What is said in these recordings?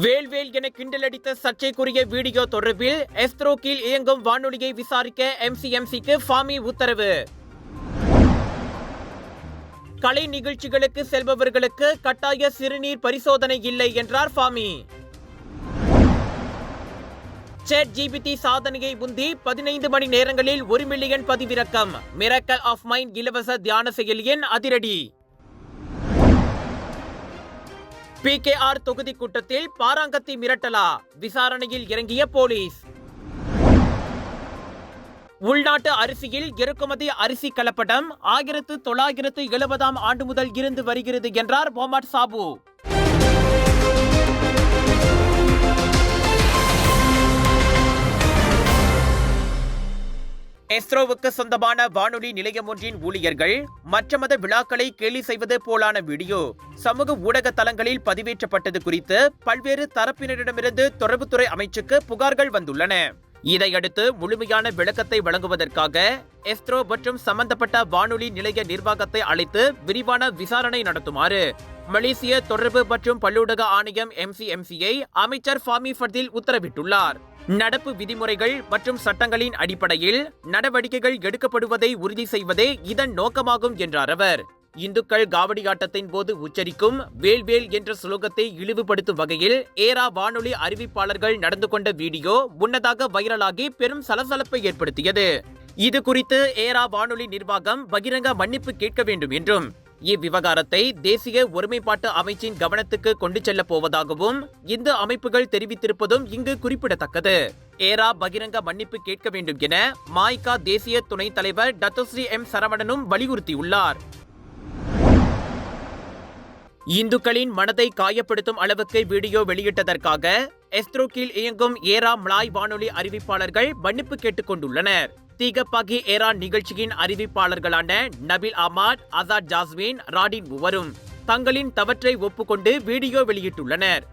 வேல்வேல் என கிண்டலடித்த சர்ச்சைக்குரிய வீடியோ தொடர்பில் எஸ்த்ரோக்கில் இயங்கும் வானொலியை விசாரிக்க எம்சிஎம்சிக்கு ஃபாமி உத்தரவு. கலை நிகழ்ச்சிகளுக்கு செல்பவர்களுக்கு கட்டாய சிறுநீர் பரிசோதனை இல்லை என்றார் ஃபாமி. சேட் ஜிபிடி சாதனையை முந்தி பதினைந்து மணி நேரங்களில் ஒரு மில்லியன் பதிவிறக்கம். மிரக்கல் ஆஃப் மைண்ட் இலவச தியான செயலியின் அதிரடி. பிகேஆர் தொகுதி கூட்டத்தில் பாராங்கத்தி மிரட்டலா? விசாரணையில் இறங்கிய போலீஸ். உள்நாட்டு அரிசியில் இறக்குமதி அரிசி கலப்படம் ஆயிரத்து தொள்ளாயிரத்து எழுபதாம் ஆண்டு முதல் இருந்து வருகிறது என்றார் மொஹமட் சாபு. எஸ்ரோவுக்கு சொந்தமான வானொலி நிலையம் ஒன்றின் ஊழியர்கள் மற்ற மத விழாக்களை கேலி செய்வது போலான வீடியோ சமூக ஊடக தளங்களில் பதிவேற்றப்பட்டது குறித்து பல்வேறு தரப்பினரிடமிருந்து தொடர்புத்துறை அமைச்சுக்கு புகார்கள் வந்துள்ளன. இதையடுத்து முழுமையான விளக்கத்தை வழங்குவதற்காக எஸ்ட்ரோ மற்றும் சம்பந்தப்பட்ட வானொலி நிலைய நிர்வாகத்தை அழைத்து விரிவான விசாரணை நடத்துமாறு மலேசிய தொடர்பு மற்றும் பல்லூடக ஆணையம் எம்சிஎம்சியை அமைச்சர் ஃபாமி ஃபர்தில் உத்தரவிட்டுள்ளார். நடப்பு விதிமுறைகள் மற்றும் சட்டங்களின் அடிப்படையில் நடவடிக்கைகள் எடுக்கப்படுவதை உறுதி செய்வதே இதன் நோக்கமாகும் என்றார் அவர். இந்துக்கள் காவடியாட்டத்தின் போது உச்சரிக்கும் வேல்வேல் என்ற சுலோகத்தை இழிவுபடுத்தும் வகையில் ஏரா வானொலி அறிவிப்பாளர்கள் நடந்து கொண்ட வீடியோ முன்னதாக வைரலாகி பெரும் சலசலப்பை ஏற்படுத்தியது. இது குறித்து ஏரா வானொலி நிர்வாகம் பகிரங்க மன்னிப்பு கேட்க வேண்டும் என்றும் இவ்விவகாரத்தை தேசிய ஒருமைப்பாட்டு அமைச்சின் கவனத்துக்கு கொண்டு செல்லப் போவதாகவும் இந்த அமைப்புகள் தெரிவித்திருப்பதும் இங்கு குறிப்பிடத்தக்கது. ஏரா பகிரங்க மன்னிப்பு கேட்க வேண்டும் என மாய்கா தேசிய துணைத் தலைவர் டத்தஸ்ரீ எம் சரவணனும் வலியுறுத்தியுள்ளார். இந்துக்களின் மனதை காயப்படுத்தும் அளவுக்கு வீடியோ வெளியிட்டதற்காக எஸ்த்ரோக்கில் இயங்கும் ஏரா மலாய் வானொலி அறிவிப்பாளர்கள் மன்னிப்பு கேட்டுக் கொண்டுள்ளனர் தீகப்பாகி ஏரா நிகழ்ச்சியின் அறிவிப்பாளர்களான நபில் அஹ்மத் அசாத் ஜாஸ்மின் ராடின் மூவரும் தங்களின் தவற்றை ஒப்புக்கொண்டு வீடியோ வெளியிட்டுள்ளனர்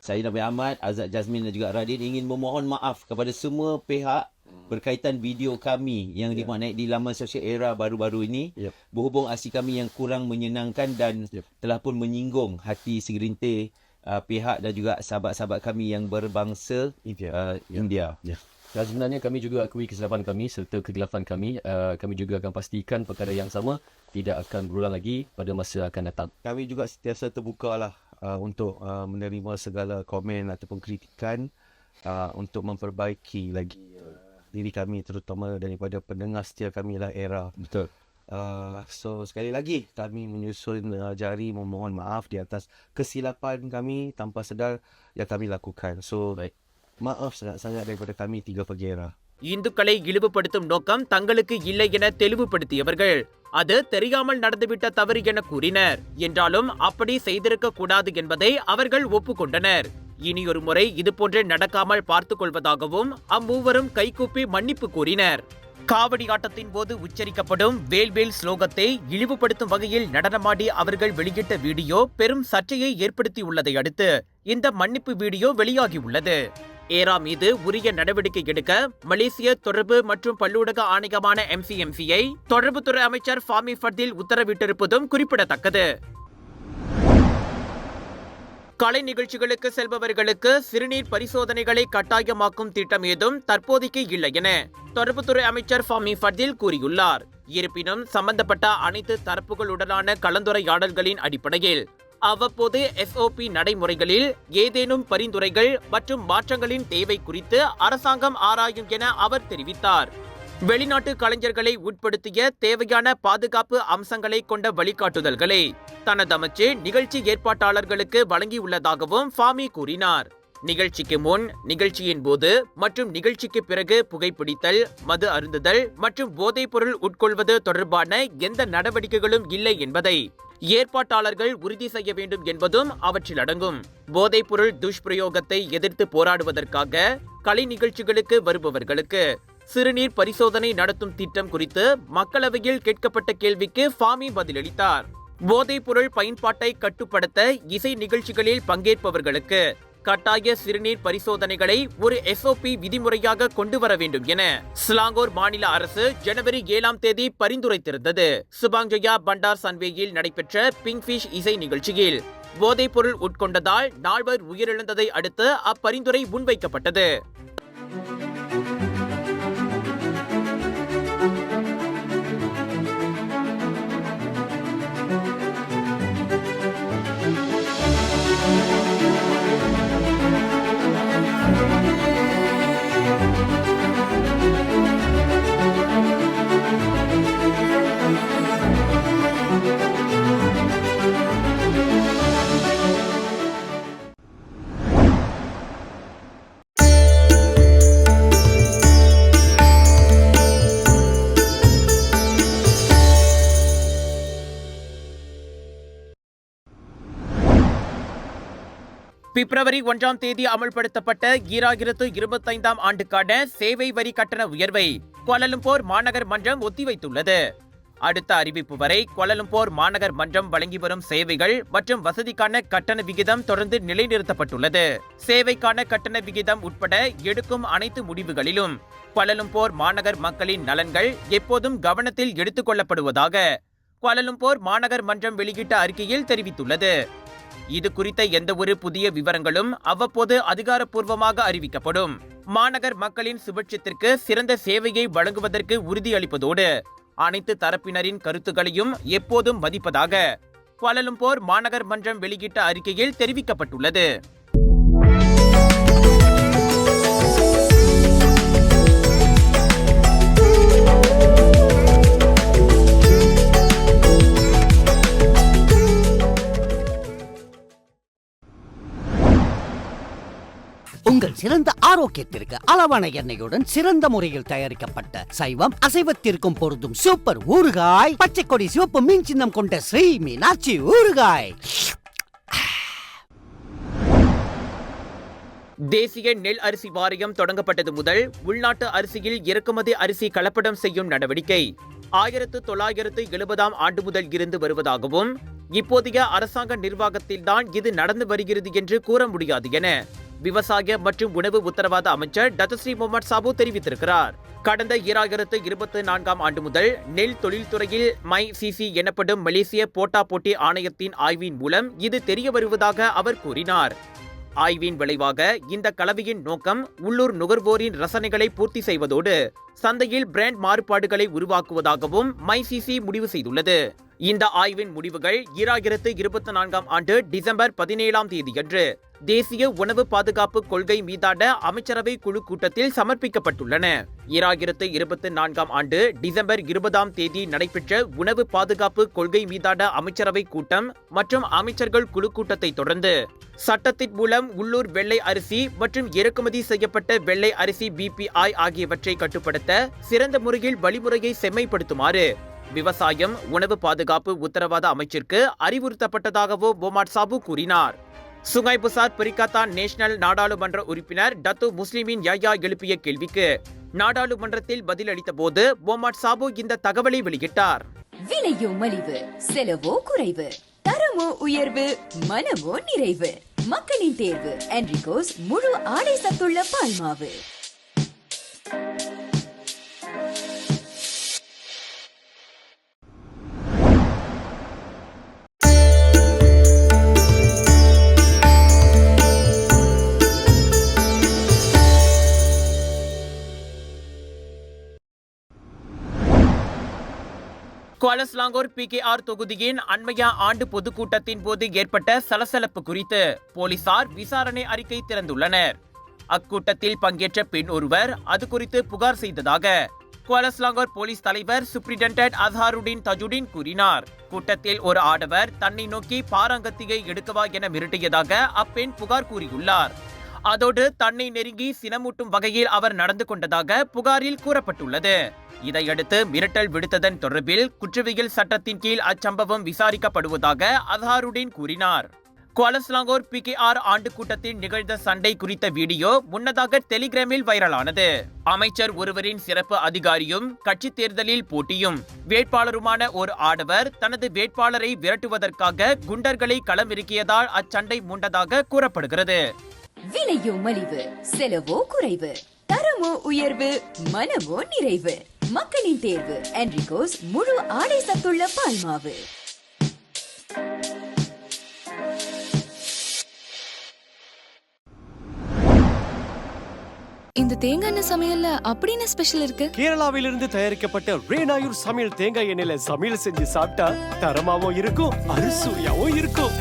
Saya Nabi Ahmad, Azad Jasmine dan juga Radin ingin memohon maaf kepada semua pihak berkaitan video kami yang Ya. yeah. di laman sosial era baru-baru ini Yep. berhubung aksi kami yang kurang menyenangkan dan Yep. telah pun menyinggung hati segelintir uh, pihak dan juga sahabat-sahabat kami yang berbangsa India. uh, Ya. India. Ya. Dan sebenarnya kami juga akui kesilapan kami serta kegelapan kami. Uh, kami juga akan pastikan perkara yang sama tidak akan berulang lagi pada masa akan datang. kami juga sentiasa terbuka lah uh, untuk uh, menerima segala komen ataupun kritikan uh, untuk memperbaiki lagi uh, diri kami terutama daripada pendengar setia kami lah era. Betul. Uh, so sekali lagi kami menyusun uh, jari memohon maaf di atas kesilapan kami tanpa sedar yang kami lakukan. So Baik. Maaf sangat-sangat daripada kami tiga pegera. இந்துக்களை இழிவுபடுத்தும் நோக்கம் தங்களுக்கு இல்லை என தெளிவுபடுத்தியவர்கள். அது தெரியாமல் நடந்துவிட்ட தவறு என கூறினர். என்றாலும் அப்படி செய்திருக்க கூடாது என்பதை அவர்கள் ஒப்புக்கொண்டனர். இனியொரு முறை இதுபோன்று நடக்காமல் பார்த்துக் கொள்வதாகவும் அம்மூவரும் கைகூப்பி மன்னிப்பு கூறினர். காவடி ஆட்டத்தின் போது உச்சரிக்கப்படும் வேல்வேல் ஸ்லோகத்தை இழிவுபடுத்தும் வகையில் நடனமாடி அவர்கள் வெளியிட்ட வீடியோ பெரும் சர்ச்சையை ஏற்படுத்தியுள்ளதை அடுத்து இந்த மன்னிப்பு வீடியோ வெளியாகியுள்ளது. ஏரா மீது உரிய நடவடிக்கை எடுக்க மலேசிய தொடர்பு மற்றும் பல்லூடக ஆணையமான எம்சிஎம்சியை தொடர்புத்துறை அமைச்சர் ஃபாமி ஃபர்தில் உத்தரவிட்டிருப்பதும் குறிப்பிடத்தக்கது. கலை நிகழ்ச்சிகளுக்கு செல்பவர்களுக்கு சிறுநீர் பரிசோதனைகளை கட்டாயமாக்கும் திட்டம் ஏதும் தற்போதைக்கு இல்லை என தொடர்புத்துறை அமைச்சர் ஃபாமி ஃபர்தில் கூறியுள்ளார். இருப்பினும் சம்பந்தப்பட்ட அனைத்து தரப்புகளுடனான கலந்துரையாடல்களின் அடிப்படையில் அவ்வப்போது எஸ்ஓபி நடைமுறைகளில் ஏதேனும் பரிந்துரைகள் மற்றும் மாற்றங்களின் தேவை குறித்து அரசாங்கம் ஆராயும் என அவர் தெரிவித்தார். வெளிநாட்டு கலைஞர்களை உட்படுத்திய தேவையான பாதுகாப்பு அம்சங்களை கொண்ட வழிகாட்டுதல்களை தனது அமைச்சு நிகழ்ச்சி ஏற்பாட்டாளர்களுக்கு வழங்கியுள்ளதாகவும் ஃபாமி கூறினார். நிகழ்ச்சிக்கு முன் நிகழ்ச்சியின் போது மற்றும் நிகழ்ச்சிக்கு பிறகு புகைப்பிடித்தல் மது அருந்துதல் மற்றும் போதைப்பொருள் உட்கொள்வது தொடர்பான எந்த நடவடிக்கைகளும் இல்லை என்பதை ஏற்பாட்டாளர்கள் உறுதி செய்ய வேண்டும் என்பதும் அவற்றில் அடங்கும். போதைப்பொருள் துஷ்பிரயோகத்தை எதிர்த்து போராடுவதற்காக கலை நிகழ்ச்சிகளுக்கு வருபவர்களுக்கு சிறுநீர் பரிசோதனை நடத்தும் திட்டம் குறித்து மக்களவையில் கேட்கப்பட்ட கேள்விக்கு ஃபாமி பதிலளித்தார். போதைப்பொருள் பயன்பாட்டை கட்டுப்படுத்த இசை நிகழ்ச்சிகளில் பங்கேற்பவர்களுக்கு கட்டாய சிறுநீர் பரிசோதனைகளை ஒரு எஸ்ஓபி விதிமுறையாக கொண்டு வர வேண்டும் என ஸ்லாங்கோர் மாநில அரசு ஜனவரி ஏழாம் தேதி பரிந்துரைத்திருந்தது. சுபாங்ஜயா பண்டார் சன்வேயில் நடைபெற்ற பிங்க்ஃபிஷ் இசை நிகழ்ச்சியில் போதைப்பொருள் உட்கொண்டதால் நால்வர் உயிரிழந்ததை அடுத்து அப்பரிந்துரை முன்வைக்கப்பட்டது. பிப்ரவரி ஒன்றாம் தேதி அமல்படுத்தப்பட்ட ஈராயிரத்து இருபத்தைந்தாம் ஆண்டுக்கான சேவை வரி கட்டண உயர்வை கோலலம்பூர் மாநகர் மன்றம் ஒத்திவைத்துள்ளது. அடுத்த அறிவிப்பு வரை கோலலம்பூர் மாநகர் மன்றம் வழங்கி வரும் சேவைகள் மற்றும் வசதிக்கான கட்டண விகிதம் தொடர்ந்து நிலைநிறுத்தப்பட்டுள்ளது. சேவைக்கான கட்டண விகிதம் உட்பட எடுக்கும் அனைத்து முடிவுகளிலும் கோலலம்பூர் மாநகர் மக்களின் நலன்கள் எப்போதும் கவனத்தில் எடுத்துக் கொள்ளப்படுவதாக கோலலம்பூர் மாநகர் மன்றம் வெளியிட்ட அறிக்கையில் தெரிவித்துள்ளது. இது குறித்த எந்த ஒரு புதிய விவரங்களும் அவ்வப்போது அதிகாரப்பூர்வமாக அறிவிக்கப்படும். மாநகர் மக்களின் சுபட்சத்திற்கு சிறந்த சேவையை வழங்குவதற்கு உறுதியளிப்பதோடு அனைத்து தரப்பினரின் கருத்துக்களையும் எப்போதும் மதிப்பதாக கோலலம்பூர் மாநகர் மன்றம் வெளியிட்ட அறிக்கையில் தெரிவிக்கப்பட்டுள்ளது. உங்கள் சிறந்த ஆரோக்கியத்திற்கு அளவான எண்ணெயுடன் சிறந்த முறையில் தயாரிக்கப்பட்ட சைவம் அசைவத்திற்கும் பொருந்தும் சூப்பர் ஊறுகாய் பச்சை கொடி சிவப்பு மீன் சின்னம் கொண்ட ஸ்ரீ மீனாட்சி ஊறுகாய். தேசிய நெல் அரிசி வாரியம் தொடங்கப்பட்டது முதல் உள்நாட்டு அரிசியில் இறக்குமதி அரிசி கலப்படம் செய்யும் நடவடிக்கை. ஆயிரத்து தொள்ளாயிரத்து எழுபதாம் ஆண்டு முதல் இருந்து வருவதாகவும் இப்போதைய அரசாங்க நிர்வாகத்தில்தான் இது நடந்து வருகிறது என்று கூற முடியாது என விவசாய மற்றும் உணவு உத்தரவாத அமைச்சர் டத்தஸ்ரீ முகமது சாபு தெரிவித்திருக்கிறார். கடந்த ஈராயிரத்து இருபத்தி நான்காம் ஆண்டு முதல் நெல் தொழில்துறையில் மை சிசி எனப்படும் மலேசிய போட்டா போட்டி ஆணையத்தின் ஆய்வின் மூலம் இது தெரிய வருவதாக அவர் கூறினார். ஆய்வின் விளைவாக இந்த கலவையின் நோக்கம் உள்ளூர் நுகர்வோரின் ரசனைகளை பூர்த்தி செய்வதோடு சந்தையில் பிராண்ட் மாறுபாடுகளை உருவாக்குவதாகவும் மைசிசி முடிவு செய்துள்ளது. இந்த ஆய்வின் முடிவுகள் ஈராயிரத்து இருபத்தி நான்காம் ஆண்டு டிசம்பர் பதினேழாம் தேதியன்று. தேசிய உணவு பாதுகாப்பு கொள்கை மீதான அமைச்சரவை குழு கூட்டத்தில் சமர்ப்பிக்கப்பட்டுள்ளன. ஈராயிரத்து இருபத்தி நான்காம் ஆண்டு டிசம்பர் இருபதாம் தேதி நடைபெற்ற உணவு பாதுகாப்பு கொள்கை மீதான அமைச்சரவை கூட்டம் மற்றும் அமைச்சர்கள் குழு கூட்டத்தை தொடர்ந்து சட்டத்தின் மூலம் உள்ளூர் வெள்ளை அரிசி மற்றும் இறக்குமதி செய்யப்பட்ட வெள்ளை அரிசி பிபிஐ ஆகியவற்றை கட்டுப்படுத்த சிறந்த முறையில் வழிமுறையை செம்மைப்படுத்துமாறு விவசாயம் உணவு பாதுகாப்பு உத்தரவாத அமைச்சிற்கு அறிவுறுத்தப்பட்டதாகவும் போமாட் சாபு கூறினார். சுங்காய் புசார் பிரிகாத்தான் நேஷனல் நாடாளுமன்ற உறுப்பினர் டத்து முஸ்லிமின் யாயா எழுப்பிய கேள்விக்கு நாடாளுமன்றத்தில் பதிலளித்த போது போமாட் சாபு இந்த தகவலை வெளியிட்டார். விலையோ மலிவு செலவோ குறைவு தரமோ உயர்வு மனமோ நிறைவு மக்களின் தேர்வு என்ரிகோஸ் முழு ஆடை சத்துள்ள பால்மாவு. குவாலஸ்லாங்கோர் பிகேஆர் தொகுதியின் அண்மைய ஆண்டு பொதுக்கூட்டத்தின் போது ஏற்பட்ட சலசலப்பு குறித்து போலீசார் விசாரணை அறிக்கை திறந்துள்ளனர். அக்கூட்டத்தில் பங்கேற்ற பெண் ஒருவர் அது குறித்து புகார் செய்ததாக குவாலஸ்லாங்கோர் போலீஸ் தலைவர் சுப்ரிடென்டன்ட் அசாருடீன் தஜுடீன் கூறினார். கூட்டத்தில் ஒரு ஆடவர் தன்னை நோக்கி பாராங்கத்தியை எடுக்கவா என மிரட்டியதாக அப்பெண் புகார் கூறியுள்ளார். அதோடு தன்னை நெருங்கி சினமூட்டும் வகையில் அவர் நடந்து கொண்டதாக புகாரில் கூறப்பட்டுள்ளது. இதையடுத்து மிரட்டல் விடுத்ததன் தொடர்பில் குற்றவியல் சட்டத்தின் கீழ் அச்சம்பவம் விசாரிக்கப்படுவதாக அசாருடீன் கூறினார். குவாலஸ்லாங்கோர் பிகேஆர் ஆண்டு கூட்டத்தில் நிகழ்ந்த சண்டை குறித்த வீடியோ முன்னதாக டெலிகிராமில் வைரலானது. அமைச்சர் ஒருவரின் சிறப்பு அதிகாரியும் கட்சி தேர்தலில் போட்டியும். வேட்பாளருமான ஒரு ஆடவர் தனது வேட்பாளரை விரட்டுவதற்காக குண்டர்களை களமிறக்கியதால் அச்சண்டை மூண்டதாக கூறப்படுகிறது. விலையோ மலிவு செலவோ குறைவு தரமோ உயர்வு மனமோ நிறைவு. மக்களின் தேர்வு. என்ரிகோஸ் முழு ஆடை சத்துள்ள பால்மாவு. இந்த தேங்காய் எண்ணெய் சமையல்ல அப்படி என்ன ஸ்பெஷல் இருக்கு? கேரளாவிலிருந்து தயாரிக்கப்பட்ட ரேனாயூர் சமையல் தேங்காய் எண்ணெயில சமையல் செஞ்சு சாப்பிட்டா தரமாவும் இருக்கும் அறுசுவையாவும் இருக்கும்.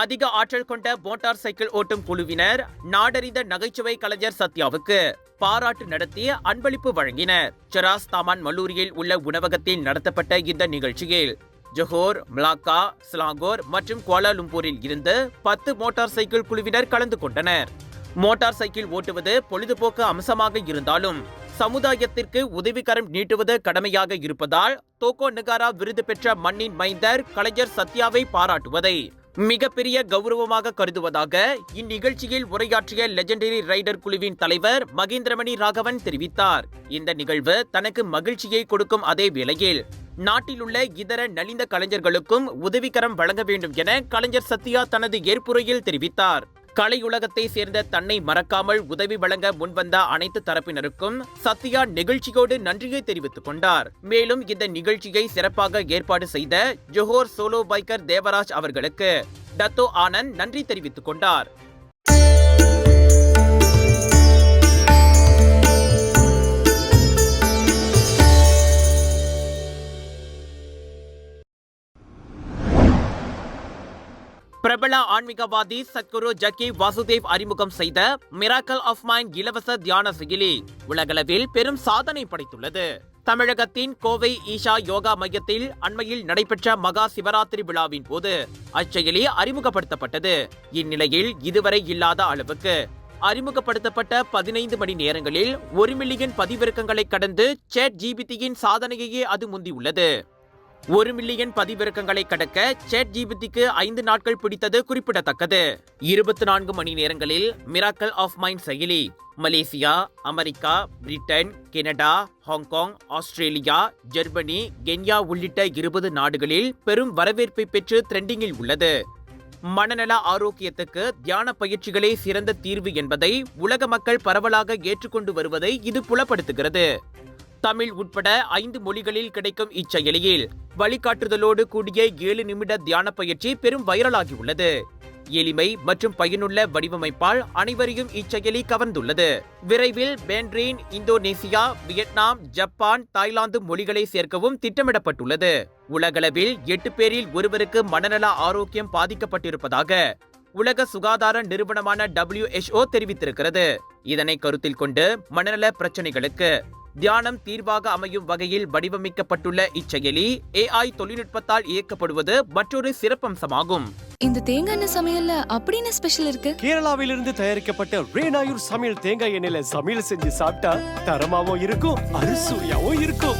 அதிக ஆற்றல் கொண்ட மோட்டார் சைக்கிள் ஓட்டும் குழுவினர் நாடறிந்த நகைச்சுவை கலைஞர் சத்யாவுக்கு பாராட்டு நடத்தி அன்பளிப்பு வழங்கினர். செராஸ் தாமான் மல்லூரியில் உள்ள உணவகத்தில் நடத்தப்பட்ட இந்த நிகழ்ச்சியில் ஜொஹோர் மலாக்கா ஸ்லாங்கோர் மற்றும் கோலாலும்பூரில் இருந்து பத்து மோட்டார் சைக்கிள் குழுவினர் கலந்து கொண்டனர். மோட்டார் சைக்கிள் ஓட்டுவது பொழுதுபோக்கு அம்சமாக இருந்தாலும் சமுதாயத்திற்கு உதவிக்கரம் நீட்டுவது கடமையாக இருப்பதால் தோக்கோ நகாரா விருது பெற்ற மண்ணின் மைந்தர் கலைஞர் சத்யாவை பாராட்டுவதை மிகப்பெரிய கௌரவமாக கருதுவதாக இந்நிகழ்ச்சியில் உரையாற்றிய லெஜெண்டரி ரைடர் குழுவின் தலைவர் மகேந்திரமணி ராகவன் தெரிவித்தார். இந்த நிகழ்வு தனக்கு மகிழ்ச்சியை கொடுக்கும் அதே வேளையில் நாட்டிலுள்ள இதர நலிந்த கலைஞர்களுக்கும் உதவிக்கரம் வழங்க வேண்டும் என கலைஞர் சத்யா தனது ஏற்புரையில் தெரிவித்தார். கலையுலகத்தை சேர்ந்த தன்னை மறக்காமல் உதவி வழங்க முன்வந்த அனைத்து தரப்பினருக்கும் சத்யா நெகிழ்ச்சியோடு நன்றியை தெரிவித்துக் கொண்டார். மேலும் இந்த நிகழ்ச்சியை சிறப்பாக ஏற்பாடு செய்த ஜோஹோர் சோலோ பைக்கர் தேவராஜ் அவர்களுக்கு டத்தோ ஆனந்த் நன்றி தெரிவித்துக் கொண்டார். பிரபல ஆன்மீகவாதி சத்குரு ஜக்கி வாசுதேவ் அறிமுகம் செய்த மிராக்கல் ஆஃப் மைண்ட் இலவச தியான செயலி. உலகளவில் பெரும் சாதனை படைத்துள்ளது. தமிழகத்தின் கோவை ஈஷா யோகா மையத்தில் அண்மையில் நடைபெற்ற மகா சிவராத்திரி விழாவின் போது அச்செயலி அறிமுகப்படுத்தப்பட்டது. இந்நிலையில் இதுவரை இல்லாத அளவுக்கு அறிமுகப்படுத்தப்பட்ட பதினைந்து மணி நேரங்களில் ஒரு மில்லியன் பதிவிறக்கங்களை கடந்து சேட் ஜிபிடியின் சாதனையையே அது முந்தியுள்ளது. ஒரு மில்லியன் பதிவிறக்கங்களை கடக்க சேட் ஜிபிடிக்கு ஐந்து நாட்கள் பிடித்தது குறிப்பிடத்தக்கது. இருபத்தி நான்கு மணி நேரங்களில் மிராக்கல் ஆஃப் மைண்ட் செயலி Malaysia America Britain Canada Hong Kong Australia Germany Kenya உள்ளிட்ட இருபது நாடுகளில் பெரும் வரவேற்பை பெற்று ட்ரெண்டிங்கில் உள்ளது. மனநல ஆரோக்கியத்துக்கு தியான பயிற்சிகளே சிறந்த தீர்வு என்பதை உலக மக்கள் பரவலாக ஏற்றுக்கொண்டு வருவதை இது புலப்படுத்துகிறது. தமிழ் உட்பட ஐந்து மொழிகளில் கிடைக்கும் இச்செயலியில் வழிகாட்டுதலோடு கூடிய ஏழு நிமிட தியான பயிற்சி பெரும் வைரலாகியுள்ளது. எளிமை மற்றும் பயனுள்ள வடிவமைப்பால் அனைவரையும் இச்செயலி கவர்ந்துள்ளது. விரைவில் பேண்ட்ரீன் இந்தோனேசியா வியட்நாம் ஜப்பான் தாய்லாந்து மொழிகளை சேர்க்கவும் திட்டமிடப்பட்டுள்ளது. உலகளவில் எட்டு பேரில் ஒருவருக்கு மனநல ஆரோக்கியம் பாதிக்கப்பட்டிருப்பதாக உலக சுகாதார நிறுவனமான டபிள்யூஎச்ஓ தெரிவித்திருக்கிறது. இதனை கருத்தில் கொண்டு மனநல பிரச்சனைகளுக்கு தியானம் தீர்வாக அமையும் வகையில் வடிவமைக்கப்பட்டுள்ள இச்செயலி ஏஐ தொழில்நுட்பத்தால் இயக்கப்படுவது மற்றொரு சிறப்பம்சமாகும். இந்த தேங்காய் எண்ணெய் சமையல்ல அப்படின்னு ஸ்பெஷல் இருக்கு? கேரளாவிலிருந்து தயாரிக்கப்பட்ட ரேனாயூர் சமையல் தேங்காய் எண்ணெயில சமையல் செஞ்சு சாப்பிட்டா தரமாவும் இருக்கும் அறுசுவையாவும் இருக்கும்.